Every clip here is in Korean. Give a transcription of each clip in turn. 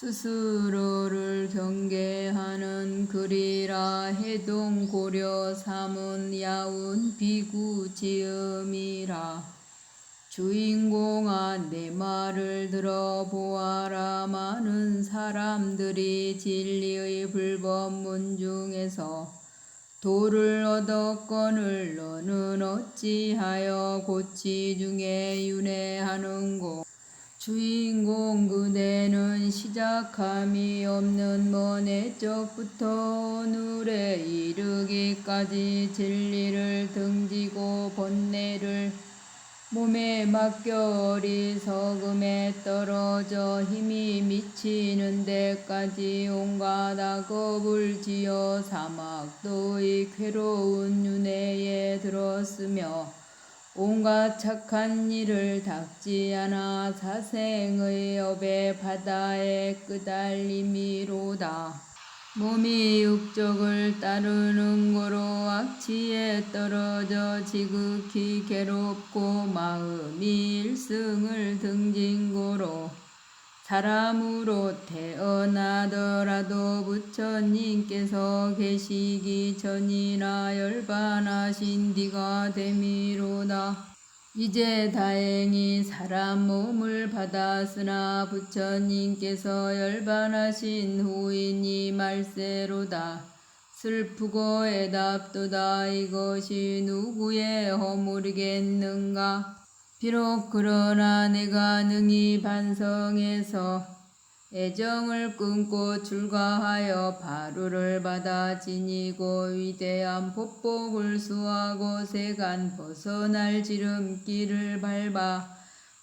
스스로를 경계하는 글이라 해동 고려 삼은 야운 비구 지음이라. 주인공아 내 말을 들어보아라 많은 사람들이 진리의 불법문 중에서 도를 얻었거늘 너는 어찌하여 고치 중에 윤회하는고 주인공 그대는 시작함이 없는 먼 애적부터 오늘에 이르기까지 진리를 등지고 번뇌를 몸에 맡겨 어리석음에 떨어져 힘이 미치는 데까지 온갖 악업을 지어 사막도의 괴로운 윤회에 들었으며 온갖 착한 일을 닦지 않아 사생의 업의 바다에 끄달림이로다. 몸이 육적을 따르는 거로 악취에 떨어져 지극히 괴롭고 마음이 일승을 등진 거로 사람으로 태어나더라도 부처님께서 계시기 전이나 열반하신 뒤가 됨이로다. 이제 다행히 사람 몸을 받았으나 부처님께서 열반하신 후이니 말세로다. 슬프고 애답도다 이것이 누구의 허물이겠는가? 비록 그러나 내가 능히 반성해서 애정을 끊고 출가하여 바루를 받아 지니고 위대한 법복을 수하고 세간 벗어날 지름길을 밟아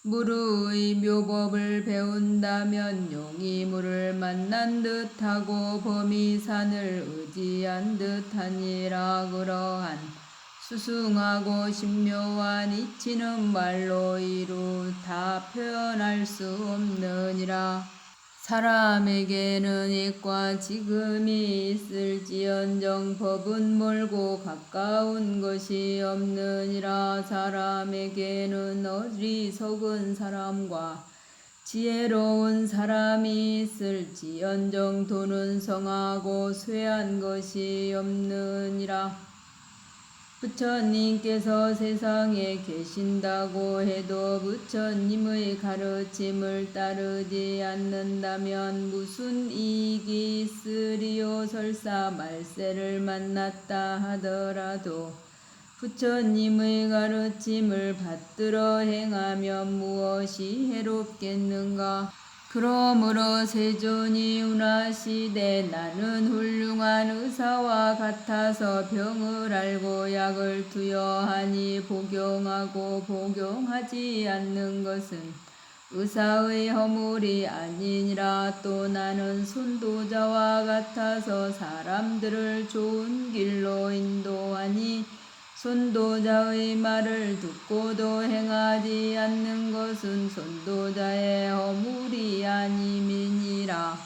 무르의 묘법을 배운다면 용이 물을 만난 듯하고 범이 산을 의지한 듯하니라 그러한 수승하고 신묘한 이치는 말로 이루 다 표현할 수 없느니라. 사람에게는 이과 지금이 있을지언정 법은 멀고 가까운 것이 없느니라 사람에게는 어리석은 사람과 지혜로운 사람이 있을지언정 도는 성하고 쇠한 것이 없느니라 부처님께서 세상에 계신다고 해도 부처님의 가르침을 따르지 않는다면 무슨 이익이 있으리요 설사 말세를 만났다 하더라도 부처님의 가르침을 받들어 행하면 무엇이 해롭겠는가? 그러므로 세존이 운하시되 나는 훌륭한 의사와 같아서 병을 알고 약을 투여하니 복용하고 복용하지 않는 것은 의사의 허물이 아니니라. 또 나는 손도자와 같아서 사람들을 좋은 길로 인도하니 손도자의 말을 듣고도 행하지 않는 것은 손도자의 허물이 아님이니라.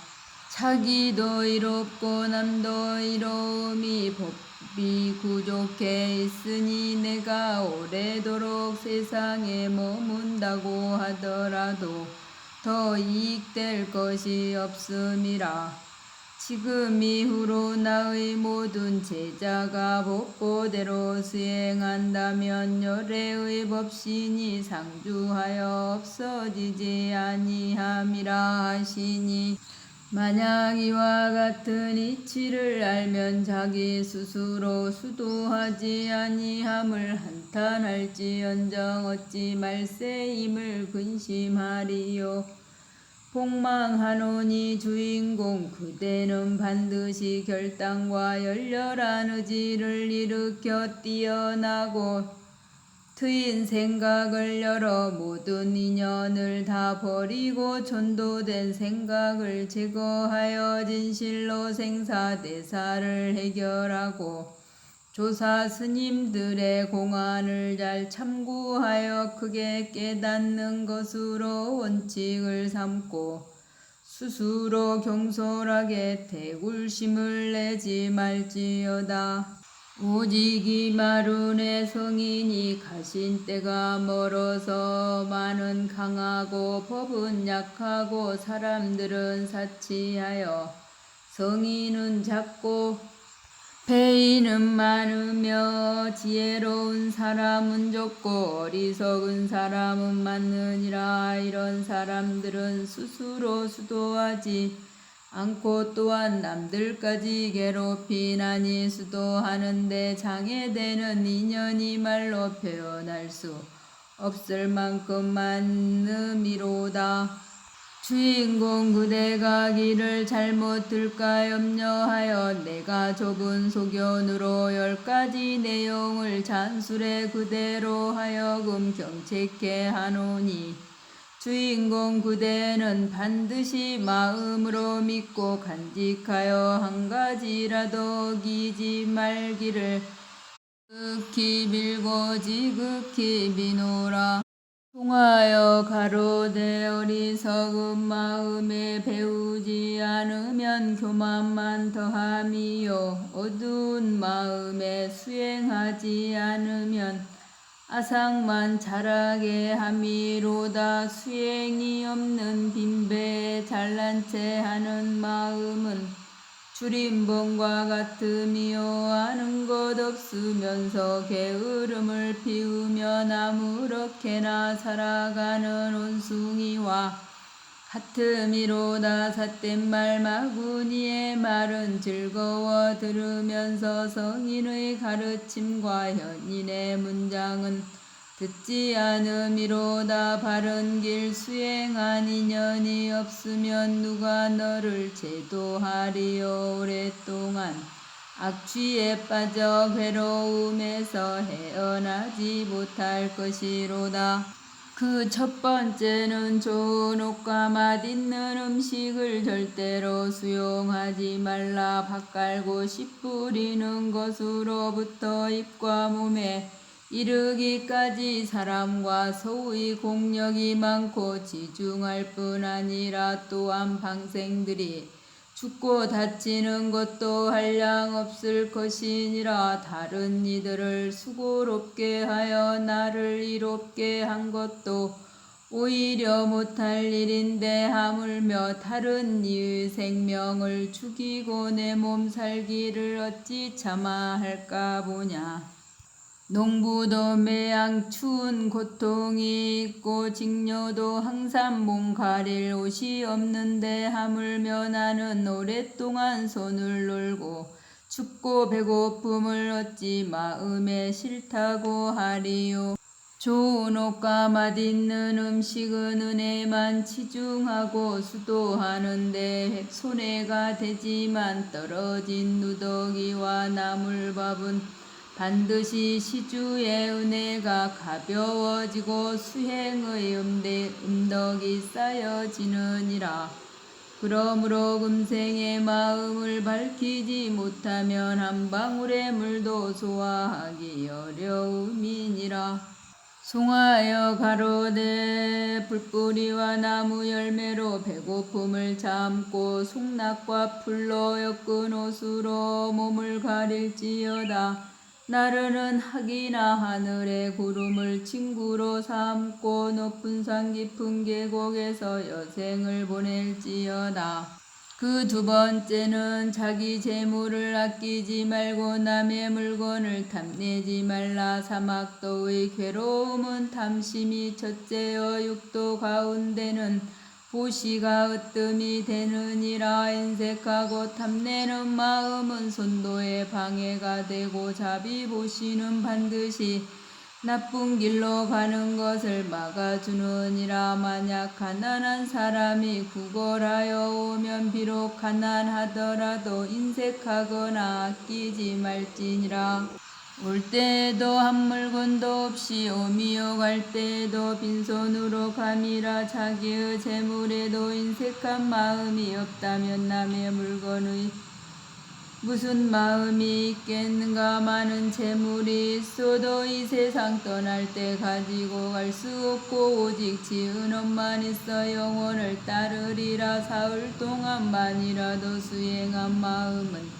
자기도 이롭고 남도 이로움이 법이 구족해 있으니 내가 오래도록 세상에 머문다고 하더라도 더 이익될 것이 없음이라. 지금 이후로 나의 모든 제자가 복고대로 수행한다면 열애의 법신이 상주하여 없어지지 아니함이라 하시니 만약 이와 같은 이치를 알면 자기 스스로 수도하지 아니함을 한탄할지언정 어찌 말세임을 근심하리요 폭망하노니 주인공 그대는 반드시 결단과 열렬한 의지를 일으켜 뛰어나고 트인 생각을 열어 모든 인연을 다 버리고 전도된 생각을 제거하여 진실로 생사대사를 해결하고 조사 스님들의 공안을 잘 참고하여 크게 깨닫는 것으로 원칙을 삼고 스스로 경솔하게 대굴심을 내지 말지어다. 오직 이 마룬의 성인이 가신 때가 멀어서 많은 강하고 법은 약하고 사람들은 사치하여 성인은 작고 배인은 많으며 지혜로운 사람은 적고 어리석은 사람은 많느니라 이런 사람들은 스스로 수도하지 않고 또한 남들까지 괴롭히나니 수도하는데 장애되는 인연이 말로 표현할 수 없을 만큼 많음이로다. 주인공 그대가 길을 잘못 들까 염려하여 내가 좁은 소견으로 열 가지 내용을 잔술에 그대로 하여금 경책케 하노니 주인공 그대는 반드시 마음으로 믿고 간직하여 한 가지라도 어기지 말기를 극히 빌고 지극히 비노라. 통하여 가로되 어리석은 마음에 배우지 않으면 교만만 더함이요. 어두운 마음에 수행하지 않으면 아상만 자라게 함이로다. 수행이 없는 빈배에 잘난 체 하는 마음은 줄임봉과 같으며 아는 것 없으면서 게으름을 피우면 아무렇게나 살아가는 온숭이와 같음이로다 삿된 말 마구니의 말은 즐거워 들으면서 성인의 가르침과 현인의 문장은 듣지 않음이로다 바른 길 수행한 인연이 없으면 누가 너를 제도하리요 오랫동안 악취에 빠져 괴로움에서 헤어나지 못할 것이로다. 그 첫 번째는 좋은 옷과 맛있는 음식을 절대로 수용하지 말라. 밥 깔고 씨 뿌리는 것으로부터 입과 몸에 이르기까지 사람과 소의 공력이 많고 지중할 뿐 아니라 또한 방생들이 죽고 다치는 것도 한량 없을 것이니라 다른 이들을 수고롭게 하여 나를 이롭게 한 것도 오히려 못할 일인데 하물며 다른 이의 생명을 죽이고 내 몸 살기를 어찌 참아 할까 보냐. 농부도 매양 추운 고통이 있고 직녀도 항상 몸 가릴 옷이 없는데 하물며 나는 오랫동안 손을 놀고 춥고 배고픔을 어찌 마음에 싫다고 하리요. 좋은 옷과 맛있는 음식은 은혜만 치중하고 수도하는데 손해가 되지만 떨어진 누더기와 나물밥은 반드시 시주의 은혜가 가벼워지고 수행의 음대, 음덕이 쌓여지느니라. 그러므로 금생의 마음을 밝히지 못하면 한 방울의 물도 소화하기 어려움이니라. 송하여 가로되 불뿌리와 나무 열매로 배고픔을 참고 송낙과 풀로 엮은 옷으로 몸을 가릴지어다. 나르는 학이나 하늘의 구름을 친구로 삼고 높은 산 깊은 계곡에서 여생을 보낼지어다. 그 두 번째는 자기 재물을 아끼지 말고 남의 물건을 탐내지 말라. 사막도의 괴로움은 탐심이 첫째여 육도 가운데는 보시가 으뜸이 되느니라 인색하고 탐내는 마음은 손도에 방해가 되고 자비 보시는 반드시 나쁜 길로 가는 것을 막아주느니라. 만약 가난한 사람이 구걸하여 오면 비록 가난하더라도 인색하거나 아끼지 말지니라 올 때에도 한 물건도 없이 오미어 갈 때에도 빈손으로 감이라 자기의 재물에도 인색한 마음이 없다면 남의 물건의 무슨 마음이 있겠는가? 많은 재물이 있어도 이 세상 떠날 때 가지고 갈 수 없고 오직 지은 옷만 있어 영혼을 따르리라. 사흘 동안만이라도 수행한 마음은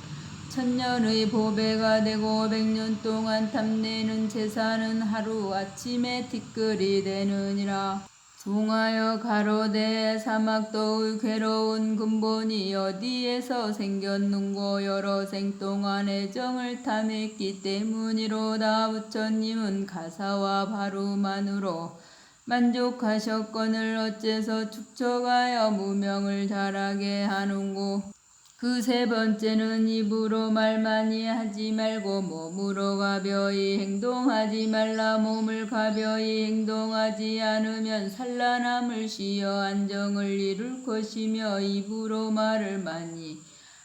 천년의 보배가 되고 백년 동안 탐내는 제사는 하루 아침에 티끌이 되느니라. 송하여 가로되 사막도의 괴로운 근본이 어디에서 생겼는고 여러 생 동안 애정을 탐했기 때문이로다 부처님은 가사와 바루만으로 만족하셨거늘 어째서 축적하여 무명을 자라게 하는고 그 세 번째는 입으로 말 많이 하지 말고 몸으로 가벼이 행동하지 말라. 몸을 가벼이 행동하지 않으면 산란함을 쉬어 안정을 이룰 것이며 입으로 말을 많이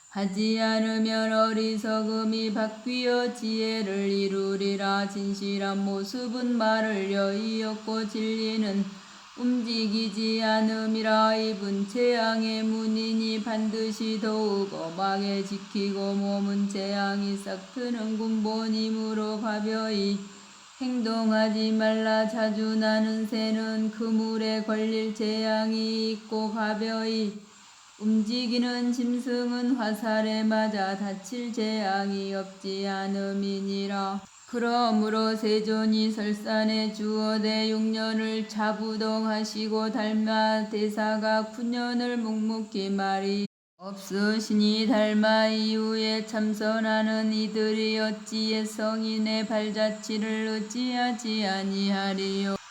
하지 않으면 어리석음이 바뀌어 지혜를 이루리라. 진실한 모습은 말을 여의었고 진리는 움직이지 않음이라 입은 재앙의 문이니 반드시 더욱 엄하게 지키고 몸은 재앙이 싹 트는 군본이므로 가벼이 행동하지 말라 자주 나는 새는 그물에 걸릴 재앙이 있고 가벼이 움직이는 짐승은 화살에 맞아 다칠 재앙이 없지 않음이니라. 그러므로 세존이 설산에 주어대 6년을 자부동하시고 달마 대사가 9년을 묵묵히 말이 없으시니 달마 이후에 참선하는 이들이 어찌에 성인의 발자취를 의지하지 아니하리요.